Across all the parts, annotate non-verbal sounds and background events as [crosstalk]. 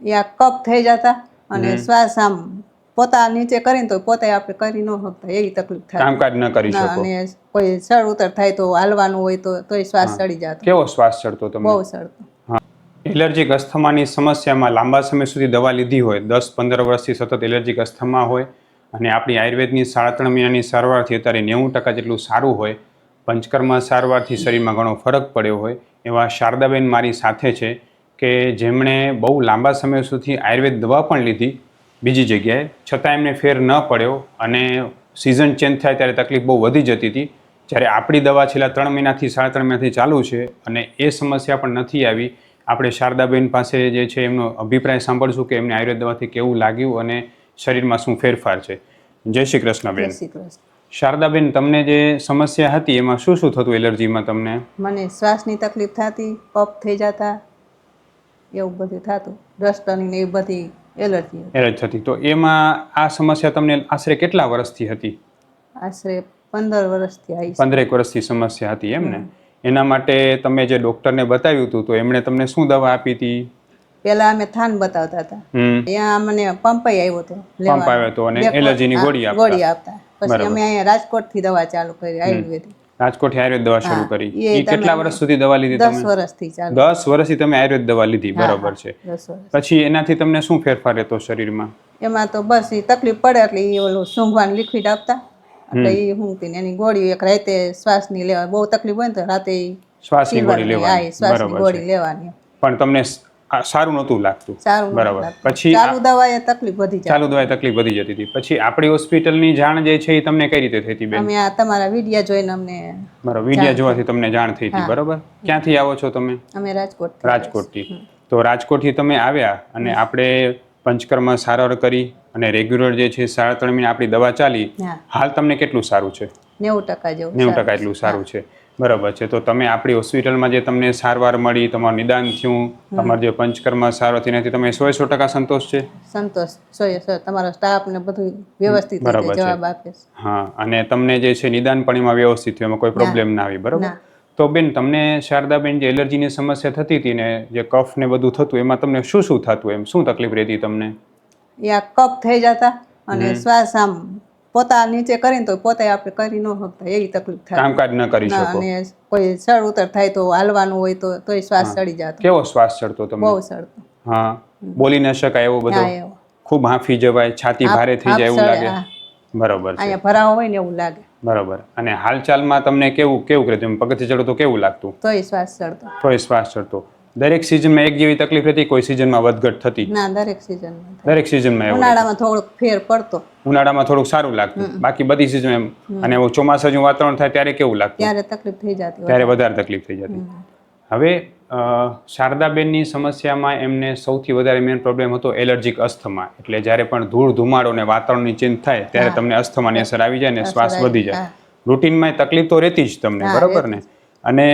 આ કપ થઈ જતા અને શ્વાસ આમ પોતા નીચે કરીને તો પોતે આપણે કરી ન શકતા એવી તકલીફ થાય. કામકાજ ન કરી શકો. અને કોઈ ચડ ઉતર થાય તો હાલવાનું હોય તો તોય શ્વાસ ચડી જતો. કેવો શ્વાસ ચડતો તમને? બહુ ચડતો એલર્જીક અસ્થમાની સમસ્યામાં લાંબા સમય સુધી દવા લીધી હોય દસ પંદર વર્ષથી સતત એલર્જીક અસ્થમા હોય અને આપણી આયુર્વેદની સાડા ત્રણ મહિનાની સારવારથી અત્યારે નેવું ટકા જેટલું સારું હોય પંચકર્મ સારવારથી શરીરમાં ઘણો ફરક પડ્યો હોય એવા શારદાબેન મારી સાથે છે. કે જેમણે બહુ લાંબા સમય સુધી આયુર્વેદ દવા પણ લીધી બીજી જગ્યાએ. છતાં એમને ફેર ન પડ્યો અને સિઝન ચેન્જ થાય ત્યારે તકલીફ બહુ વધી જતી હતી. જ્યારે આપણી દવા છેલ્લા ત્રણ મહિનાથી સાડા ત્રણ મહિનાથી ચાલુ છે અને એ સમસ્યા પણ નથી આવી. આપણે શારદાબેન પાસે જે છે એમનો અભિપ્રાય સાંભળશું કે એમને આયુર્વેદ દવાથી કેવું લાગ્યું અને શરીરમાં શું ફેરફાર છે. જય શ્રી કૃષ્ણ બેન શ્રી કૃષ્ણ. શારદાબેન તમને જે સમસ્યા હતી એમાં શું શું થતું એલર્જીમાં તમને? મને શ્વાસની તકલીફ થતી કફ થઈ જતા એવું બધું થતું. ડસ્ટની ને એ બધી એલર્જી એલર્જી થતી તો એમાં આ સમસ્યા તમને આશરે કેટલા વર્ષથી હતી? આશરે પંદર વર્ષથી આવી. પંદરેક વર્ષથી સમસ્યા હતી એમ ને? એના માટે તમે જે ડોક્ટરને બતાવ્યું હતું તો એમણે તમને શું દવા આપી હતી? પેલા અમે થાન બતાવતા હતા. ત્યાં અમને પંપાઈ આવ્યો હતો પંપ આવ્યો હતો અને એલર્જીની ગોળી આપતા. ગોળી આપતા. પછી અમે અહીંયા રાજકોટથી દવા ચાલુ કરી આયુર્વેદિક. રાજકોટથી આયુર્વેદ દવા શરૂ કરી. એ કેટલા વર્ષ સુધી દવા લીધી તમે? વર્ષથી ચાલુ. દસ વર્ષથી તમે આયુર્વેદ દવા લીધી બરોબર છે. પછી એનાથી તમને શું ફેરફાર રહેતો શરીરમાં? એમાં તો બસ એ તકલીફ પડે એટલે એ ઓલું સૂંઘવાનું લિક્વિડ આપતા. એટલે એ હું એની ગોળી એક રાતે શ્વાસની લેવા બહુ તકલીફ હોય ને તો રાતે શ્વાસની ગોળી. લેવાની શ્વાસની ગોળી લેવાની. પણ તમને સારું નહોતું લાગતું. બરાબર. પછી ચાલુ દવાએ તકલીફ વધી ચાલુ દવાએ તકલીફ વધી જતી હતી. પછી આપણી હોસ્પિટલની જાણ જે છે એ તમને કઈ રીતે થઈ હતી બેન? અમે આ તમારા વિડિયા જોઈને અમને બરાબર વિડિયા જોવાથી તમને જાણ થઈ હતી બરોબર? ક્યાંથી આવો છો તમે? અમે રાજકોટ રાજકોટથી. તો રાજકોટથી તમે આવ્યા અને આપણે પંચકર્મ સારવાર કરી અને રેગ્યુલર જે છે સાડા ત્રણ મહિના આપણી દવા ચાલી. હાલ તમને કેટલું સારું છે? નેવું ટકા જેવું નેવું ટકા એટલું સારું છે. બરાબર છે. તો તમે આપણી હોસ્પિટલમાં જે તમને સારવાર મળી તમારું નિદાન થયું તમારું જે પંચકર્મ સારવાર થઈ નથી તમે સો સો ટકા સંતોષ છે? સંતોષ. સો સો. તમારો સ્ટાફ ને બધું વ્યવસ્થિત બરાબર જવાબ આપે હા અને તમને જે છે નિદાન પણ એમાં વ્યવસ્થિત થયું એમાં કોઈ પ્રોબ્લેમ ના આવી બરાબર? તો બેન તમને શારદાબેન જે એલર્જીની સમસ્યા થતી હતી ને જે કફ ને બધું થતું એમાં તમને શું શું થતું એમ? શું તકલીફ રહેતી તમને? યા કફ થઈ જતા અને શ્વાસ આમ પોતા નીચે કરીને તો પોતે આપણે કરી ન શકતા એવી તકલીફ થાય. કામકાજ ન કરી શકો. અને કોઈ સળ ઉતર થાય તો હાલવાનું હોય તો તોય શ્વાસ ચડી જતો. કેવો શ્વાસ ચડતો તમને? બહુ ચડતો હા. બોલી ન શકાય એવો બધો? ખૂબ હાંફી જવાય છાતી ભારે થઈ જાય એવું લાગે? બરોબર છે. અહીંયા ભરાવો હોય ને એવું લાગે. બરોબર. અને હાલચાલમાં તમને કેવું કેવું કરે? તમે પગથી ચડો તો કેવું લાગતું? તોય શ્વાસ ચડતો. તોય શ્વાસ ચડતો. દરેક સિઝનમાં એક જેવી તકલીફ હતી કોઈ સિઝનમાં વધઘટ થતી. ના દરેક સિઝનમાં દરેક સિઝનમાં ઉનાળામાં થોડોક ફેર પડતો. ઉનાળામાં થોડુંક સારું લાગતું. બાકી બધી સિઝન એમ. અને ચોમાસાનું વાતાવરણ થાય ત્યારે કેવું લાગતું? ત્યારે તકલીફ થઈ જતી ત્યારે વધારે તકલીફ થઈ જતી. હવે શારદાબેનની સમસ્યામાં એમને સૌથી વધારે મેઇન પ્રોબ્લેમ હતો એલર્જીક અસ્થમા. એટલે જ્યારે પણ ધૂળ ધુમાડો અને વાતાવરણની ચેન્જ થાય ત્યારે તમને અસ્થમાની અસર આવી જાય ને શ્વાસ વધી જાય, જાય. રૂટીનમાં તકલીફ તો રહેતી જ તમને બરાબર ને? અને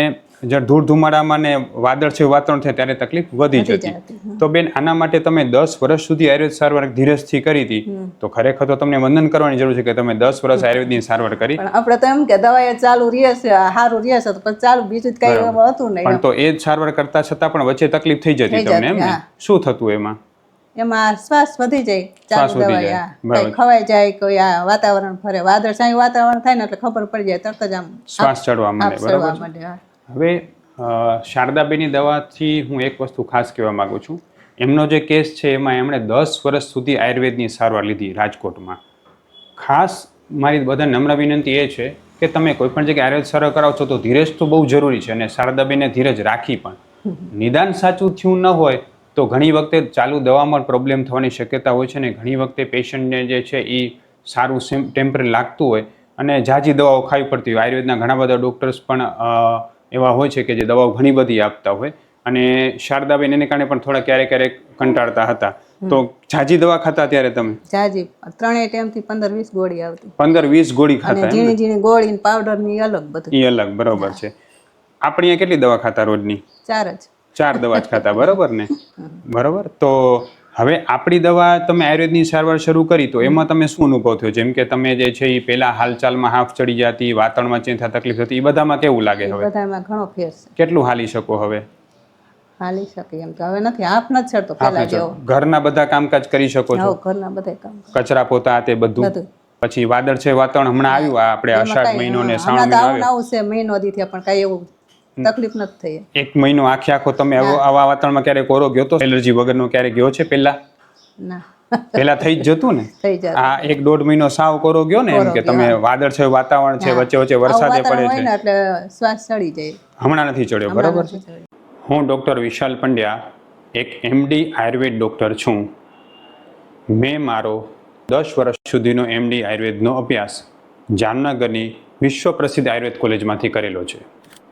જ્યારે ધૂળ ધુમાડામાં ને વાદળ છે વાતાવરણ થાય ત્યારે તકલીફ વધી જતી. તો બેન આના માટે તમે દસ વર્ષ સુધી આયુર્વેદ સારવાર ધીરજથી કરી હતી. તો ખરેખર તો તમને વંદન કરવાની જરૂર છે કે તમે દસ વર્ષ આયુર્વેદની સારવાર કરી. આપણે તો એમ કે દવાએ ચાલુ રહે છે સારું રહે છે તો ચાલુ બીજું કઈ હતું નહીં પણ તો એ જ સારવાર કરતા છતાં પણ વચ્ચે તકલીફ થઈ જતી તમને એમ. શું થતું એમાં? એમાં શ્વાસ વધી જાય ચાલુ જાય, કઈ ખવાઈ જાય કોઈ આ વાતાવરણ ફરે વાદળછાયું વાતાવરણ થાય ને એટલે ખબર પડી જાય તરત જ આમ શ્વાસ ચડવા માંડે બરાબર. હવે શારદાબેની દવાથી હું એક વસ્તુ ખાસ કહેવા માગું છું. એમનો જે કેસ છે, એમાં એમણે દસ વર્ષ સુધી આયુર્વેદની સારવાર લીધી રાજકોટમાં. ખાસ મારી બધા નમ્ર વિનંતી એ છે કે તમે કોઈ પણ જગ્યાએ આયુર્વેદ સારવાર કરાવો છો, તો ધીરજ તો બહુ જરૂરી છે અને શારદાબેને ધીરજ રાખી પણ. નિદાન સાચું થયું ન હોય, તો ઘણી વખતે ચાલુ દવામાં પ્રોબ્લેમ થવાની શક્યતા હોય છે અને ઘણી વખતે પેશન્ટને જે છે એ સારું ટેમ્પરરી લાગતું હોય અને ઝાઝી દવાઓ ખાવી પડતી હોય. આયુર્વેદના ઘણા બધા ડૉક્ટર્સ પણ એવા હોય છે કે જે દવાઓ ઘણી બધી આપતા હોય. અને શારદાબેન એને કારણે પણ થોડા ક્યારેક ક્યારેક કંટાળતા હતા. તો જાજી દવા ખાતા ત્યારે તમે? જાજી ત્રણેય ટાઈમથી પંદર વીસ ગોળી આવતી. પંદર વીસ ગોળી ખાતા ઝીણી ઝીણી ગોળી પાવડરની અલગ બધું. એ અલગ બરોબર છે. આપણે અહીંયા કેટલી દવા ખાતા રોજની? ચાર જ. ચાર દવા જ ખાતા બરોબર ને? બરોબર? તો હવે આપણી દવા તમે આયુર્વેદની સારવાર શરૂ કરી તો એમાં તમે શું અનુભવ થયો? જેમ કે તમે જે છે એ પહેલા હાલચાલમાં હાફ ચડી જતી વાતાવરણમાં ચેન્જ તકલીફ થતી એ બધામાં કેવું લાગે હવે? બધામાં ઘણો ફેર છે. કેટલું હાલી શકો હવે? હાલી શકે એમ તો. હવે નથી હાફ નથી ચડતો પેલા જેવો. ઘરના બધા કામકાજ કરી શકો છો? ઘરના બધા કામ કચરા પોતા તે બધું? પછી વાદળ છે વાતાવરણ હમણાં આવ્યું આ આપણે અષાઢ મહિનો ને શ્રાવણ મહિનો આવ્યો. મહિનો દીથી પણ કઈ એવું તકલીફ નથી થઈ. એક મહિનો આખે આખો તમે આવો- વાતાવરણમાં ક્યારેક કોરો ગયો તો એલર્જી વગરનો ક્યારેક ગયો છે પહેલા? ના. પહેલા થઈ જ જતું ને? [laughs] આ એક દોઢ મહિનો સાવ કોરો ગયો ને એમ કે તમે વાદળ છે વાતાવરણ છે વચ્ચે વચ્ચે વરસાદે પડે છે. એટલે શ્વાસ ચડી જાય. હમણાં નથી ચડ્યો બરાબર છે? હું ડૉક્ટર વિશાલ પંડ્યા એક એમડી આયુર્વેદ ડૉક્ટર છું. મેં મારો દસ વર્ષ સુધીનો એમડી આયુર્વેદનો અભ્યાસ જામનગરની વિશ્વ પ્રસિદ્ધ આયુર્વેદ કોલેજમાંથી કરેલો છે.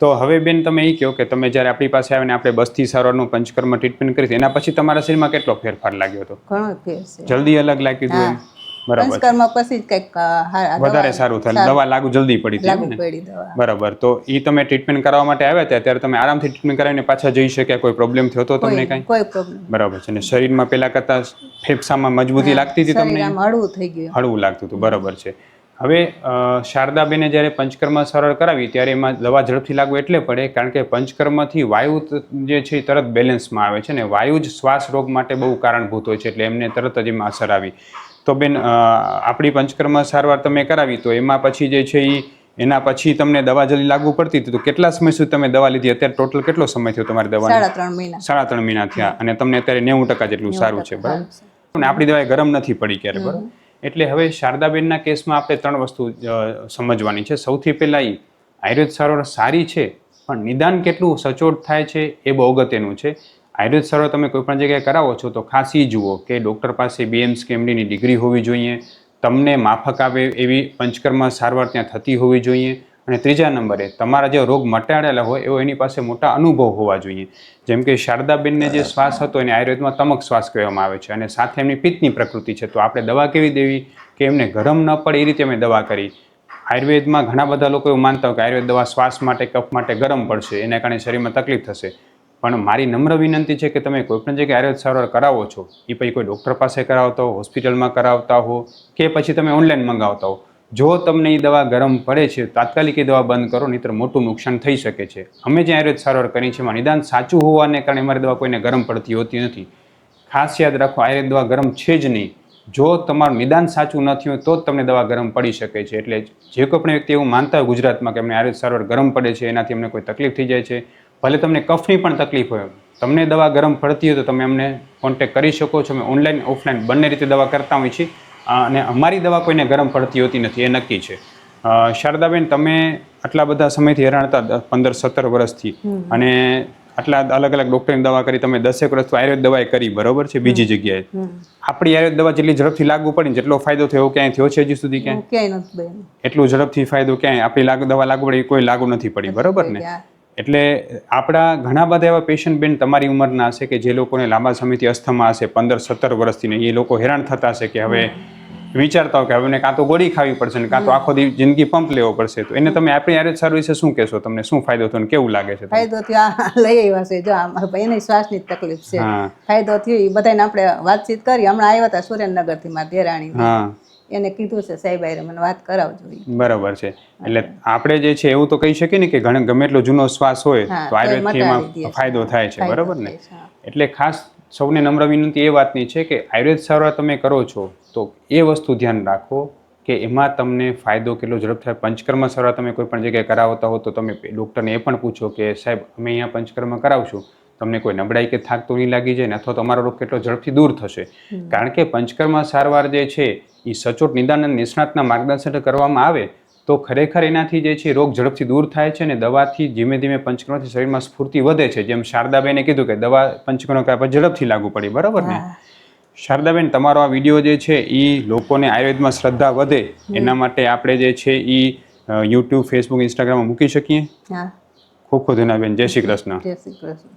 તો હવે બેન તમે એ કહો કે તમે જ્યારે આપણી પાસે આવીને આપણે બસથી સારવારનું પંચકર્મ ટ્રીટમેન્ટ કરી એના પછી તમારા શરીરમાં કેટલો ફેરફાર લાગ્યો હતો? ઘણો ફેર જલ્દી અલગ લાગ્યું હતું એમ? બરાબર. પંચકર્મ પછી કંઈક વધારે સારું થાય. દવા લાગુ જલ્દી પડી હતી ને? બરાબર. તો એ તમે ટ્રીટમેન્ટ કરવા માટે આવ્યા હતા ત્યારે તમે આરામથી ટ્રીટમેન્ટ કરાવીને પાછા જઈ શક્યા? કોઈ પ્રોબ્લેમ થયો હતો તમને કઈ કાંઈ? પ્રોબ્લેમ બરાબર છે. અને શરીરમાં પેલા કરતા ફેફસામાં મજબૂતી લાગતી હતી તમને હળવું થઈ ગયું. હળવું લાગતું હતું. બરાબર છે. હવે શારદાબેને જ્યારે પંચકર્મ સરળ કરાવી ત્યારે એમાં દવા ઝડપથી લાગુ એટલે પડે કારણ કે પંચકર્મથી વાયુ જે છે એ તરત બેલેન્સમાં આવે છે ને વાયુ જ શ્વાસ રોગ માટે બહુ કારણભૂત હોય છે એટલે એમને તરત જ એમાં અસર આવી. તો બેન આપણી પંચકર્મ સારવાર તમે કરાવી તો એમાં પછી જે છે એ એના પછી તમને દવા જલ્દી લાગુ પડતી હતી તો કેટલા સમય સુધી તમે દવા લીધી? અત્યારે ટોટલ કેટલો સમય થયો તમારી દવાની? સાડા ત્રણ મહિના. સાડા ત્રણ મહિના થયા અને તમને અત્યારે નેવું ટકા જેટલું સારું છે બરાબર? આપણી દવા ગરમ નથી પડી ક્યારે બરાબર? એટલે હવે શારદાબેનના કેસમાં આપણે ત્રણ વસ્તુ સમજવાની છે. સૌથી પહેલાં એ આયુર્વેદ સારવાર સારી છે, પણ નિદાન કેટલું સચોટ થાય છે એ બહુ અગત્યનું છે. આયુર્વેદ સારવાર તમે કોઈપણ જગ્યાએ કરાવો છો તો ખાસ જુઓ કે ડૉક્ટર પાસે બીએમસ કેમડીની ડિગ્રી હોવી જોઈએ. તમને માફક આવે એવી પંચકર્મ સારવાર ત્યાં થતી હોવી જોઈએ. અને ત્રીજા નંબરે તમારા જે રોગ મટાડેલા હોય એવો એની પાસે મોટા અનુભવ હોવા જોઈએ. જેમ કે શારદાબેનને જે શ્વાસ હતો એને આયુર્વેદમાં તમક શ્વાસ કહેવામાં આવે છે અને સાથે એમની પિત્તની પ્રકૃતિ છે. તો આપણે દવા કેવી દેવી? કે એમને ગરમ ન પડે એ રીતે અમે દવા કરી. આયુર્વેદમાં ઘણા બધા લોકો એવું માનતા હોય કે આયુર્વેદ દવા શ્વાસ માટે, કફ માટે ગરમ પડશે, એના કારણે શરીરમાં તકલીફ થશે. પણ મારી નમ્ર વિનંતી છે કે તમે કોઈ પણ જગ્યાએ આયુર્વેદ સારવાર કરાવો છો. એ પછી કોઈ ડૉક્ટર પાસે કરાવતા હો, હોસ્પિટલમાં કરાવતા હો કે પછી તમે ઓનલાઈન મંગાવતા હો. જો તમને એ દવા ગરમ પડે છે, તાત્કાલિક એ દવા બંધ કરો, નહીંતર મોટું નુકસાન થઈ શકે છે. અમે જે આયુર્વેદ સારવાર કરી છે, એમાં નિદાન સાચું હોવાને કારણે અમારી દવા કોઈને ગરમ પડતી હોતી નથી. ખાસ યાદ રાખો, આયુર્વેદ દવા ગરમ છે જ નહીં. જો તમારું નિદાન સાચું નથી હોય તો જ તમને દવા ગરમ પડી શકે છે. એટલે જે કોઈ પણ વ્યક્તિ એવું માનતા હોય ગુજરાતમાં કે અમને આયુર્વેદ સારવાર ગરમ પડે છે, એનાથી અમને કોઈ તકલીફ થઈ જાય છે. ભલે તમને કફની પણ તકલીફ હોય, તમને દવા ગરમ પડતી હોય તો તમે અમને કોન્ટેક્ટ કરી શકો છો. અમે ઓનલાઈન ઓફલાઈન બંને રીતે દવા કરતા હોઈએ છીએ. અને અમારી દવા કોઈને ગરમ પડતી હોતી નથી એ નક્કી છે. શારદાબેન તમે આટલા બધા સમયથી હેરાન હતા પંદર સત્તર વર્ષથી અને આટલા અલગ અલગ ડૉક્ટરની દવા કરી તમે દસેક વર્ષ આયુર્વેદ દવાએ કરી બરોબર છે? બીજી જગ્યાએ. આપણી આયુર્વેદ દવા જેટલી ઝડપથી લાગુ પડી ને જેટલો ફાયદો થયો ક્યાંય થયો છે હજી સુધી ક્યાંય? ક્યાંય નથી એટલું ઝડપથી ફાયદો ક્યાંય? આપણી લાગુ દવા લાગુ પડી કોઈ લાગુ નથી પડી બરોબર ને? એટલે આપણા ઘણા બધા એવા પેશન્ટ બેન તમારી ઉંમરના હશે કે જે લોકોને લાંબા સમયથી અસ્થમા હશે પંદર સત્તર વર્ષથી ને એ લોકો હેરાન થતા હશે કે હવે વિચારતા હોય કે હવે કાં તો ગોળી ખાવી પડશે ને કાં તો આખો દી જિંદગી પંપ લેવો પડશે. તો એને તમે આપણી આરોગ્ય સર્વિસે શું કહેશો? તમને શું ફાયદો થયો કેવું લાગે છે ફાયદો થયો લઈ આવ્યા છે. જો અમારા ભાઈને શ્વાસની તકલીફ છે. હા. ફાયદો થયો એ બધાને આપણે વાતચીત કરી. હમણાં આવ્યા હતા સુરેન્દ્રનગરથી મારા દેરાણી હા. એને કીધું છે સાહેબ આયરે મને વાત કરાવજો બરાબર છે. એટલે આપણે જે છે એવું તો કહી શકીએ ને કે ઘણા ગમે એટલો જૂનો શ્વાસ હોય તો આયુર્વેદથી એમાં. ફાયદો થાય છે બરાબર ને. એટલે ખાસ સૌને નમ્ર વિનંતી એ વાતની છે કે આયુર્વેદ સારવાર તમે કરો છો તો એ વસ્તુ ધ્યાન રાખો કે એમાં તમને ફાયદો કેટલો ઝડપ થાય. પંચકર્મ સારવાર તમે કોઈ પણ જગ્યાએ કરાવતા હો તો તમે ડૉક્ટરને એ પણ પૂછો કે સાહેબ અમે અહીંયા પંચકર્મ કરાવશું. તમને કોઈ નબળાઈ કે થાક તો નહીં લાગી જાય ને અથવા તમારો રોગ કેટલો ઝડપથી દૂર થશે. કારણ કે પંચકર્મ સારવાર જે છે એ સચોટ નિદાન અને નિષ્ણાતના માર્ગદર્શન કરવામાં આવે તો ખરેખર એનાથી જે છે રોગ ઝડપથી દૂર થાય છે અને દવાથી ધીમે ધીમે પંચકર્મથી શરીરમાં સ્ફૂર્તિ વધે છે. જેમ શારદાબેને કીધું કે દવા પંચકર્મ કયા ઝડપથી લાગુ પડી બરાબર ને? શારદાબેન તમારો આ વીડિયો જે છે એ લોકોને આયુર્વેદમાં શ્રદ્ધા વધે એના માટે આપણે જે છે એ યુટ્યુબ ફેસબુક ઇન્સ્ટાગ્રામમાં મૂકી શકીએ? ખૂબ ખૂબ ધન્યવાદ જય શ્રી કૃષ્ણ. જય શ્રી કૃષ્ણ.